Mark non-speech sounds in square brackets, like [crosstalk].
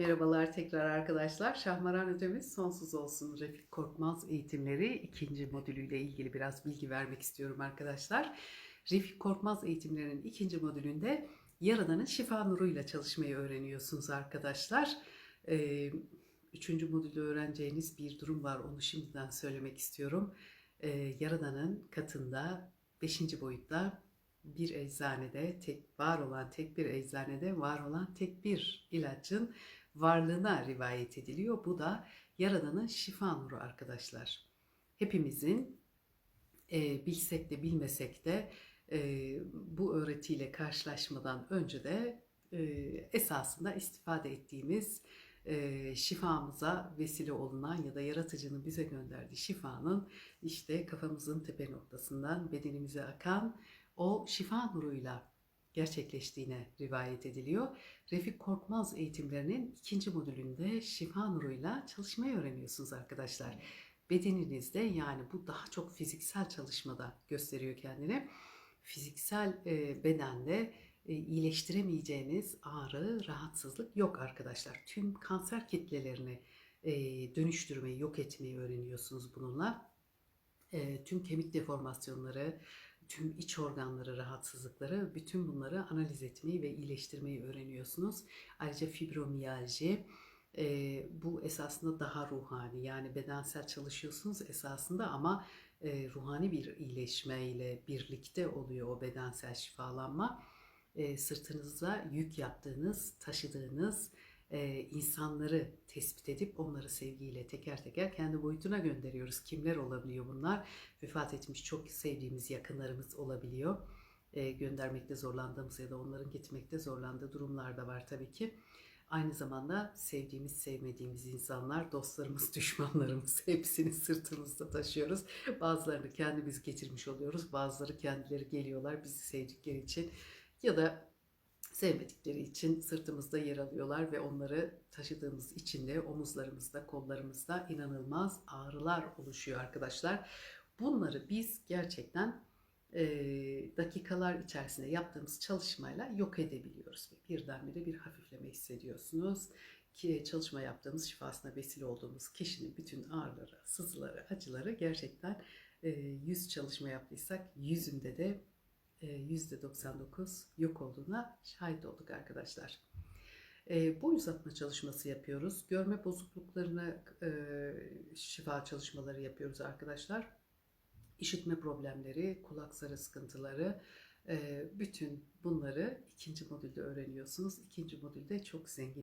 Merhabalar tekrar arkadaşlar. Şahmaran ödemiz sonsuz olsun. Refik Korkmaz eğitimleri ikinci modülüyle ilgili biraz bilgi vermek istiyorum arkadaşlar. Refik Korkmaz eğitimlerinin ikinci modülünde Yaradan'ın şifa nuruyla çalışmayı öğreniyorsunuz arkadaşlar. Ee, üçüncü modülde öğreneceğiniz bir durum var. Onu şimdiden söylemek istiyorum. Ee, Yaradan'ın katında beşinci boyutta bir eczanede tek var olan tek bir eczanede var olan tek bir ilacın varlığına rivayet ediliyor. Bu da Yaradan'ın şifa nuru arkadaşlar. Hepimizin e, bilsek de bilmesek de e, bu öğretiyle karşılaşmadan önce de e, esasında istifade ettiğimiz e, şifamıza vesile olunan ya da yaratıcının bize gönderdiği şifanın işte kafamızın tepe noktasından bedenimize akan o şifa nuruyla gerçekleştiğine rivayet ediliyor. Refik Korkmaz eğitimlerinin ikinci modülünde şifa nuruyla çalışmayı öğreniyorsunuz arkadaşlar. Bedeninizde yani bu daha çok fiziksel çalışmada gösteriyor kendini. Fiziksel e, bedende e, iyileştiremeyeceğiniz ağrı, rahatsızlık yok arkadaşlar. Tüm kanser kitlelerini e, dönüştürmeyi, yok etmeyi öğreniyorsunuz bununla. Tüm kemik deformasyonları, tüm iç organları rahatsızlıkları, bütün bunları analiz etmeyi ve iyileştirmeyi öğreniyorsunuz. Ayrıca fibromiyalji, e, bu esasında daha ruhani yani bedensel çalışıyorsunuz esasında ama e, ruhani bir iyileşmeyle birlikte oluyor o bedensel şifalanma. E, sırtınıza yük yaptığınız, taşıdığınız e, insanları tespit edip onları sevgiyle teker teker kendi boyutuna gönderiyoruz. Kimler olabiliyor bunlar? Vefat etmiş çok sevdiğimiz yakınlarımız olabiliyor. Göndermekte zorlandığımız ya da onların gitmekte zorlandığı durumlar da var tabii ki. Aynı zamanda sevdiğimiz, sevmediğimiz insanlar, dostlarımız, [laughs] düşmanlarımız hepsini sırtımızda taşıyoruz. Bazılarını kendimiz getirmiş oluyoruz. Bazıları kendileri geliyorlar bizi sevdikleri için ya da sevmedikleri için sırtımızda yer alıyorlar ve onları taşıdığımız için de omuzlarımızda, kollarımızda inanılmaz ağrılar oluşuyor arkadaşlar. Bunları biz gerçekten e, dakikalar içerisinde yaptığımız çalışmayla yok edebiliyoruz. Ve birdenbire bir hafifleme hissediyorsunuz ki çalışma yaptığımız şifasına vesile olduğumuz kişinin bütün ağrıları, sızıları, acıları gerçekten e, yüz çalışma yaptıysak yüzünde de %99 yok olduğuna şahit olduk arkadaşlar. E, boy uzatma çalışması yapıyoruz. Görme bozukluklarına e, şifa çalışmaları yapıyoruz arkadaşlar. İşitme problemleri, kulak sarı sıkıntıları, e, bütün bunları ikinci modülde öğreniyorsunuz. İkinci modülde çok zengin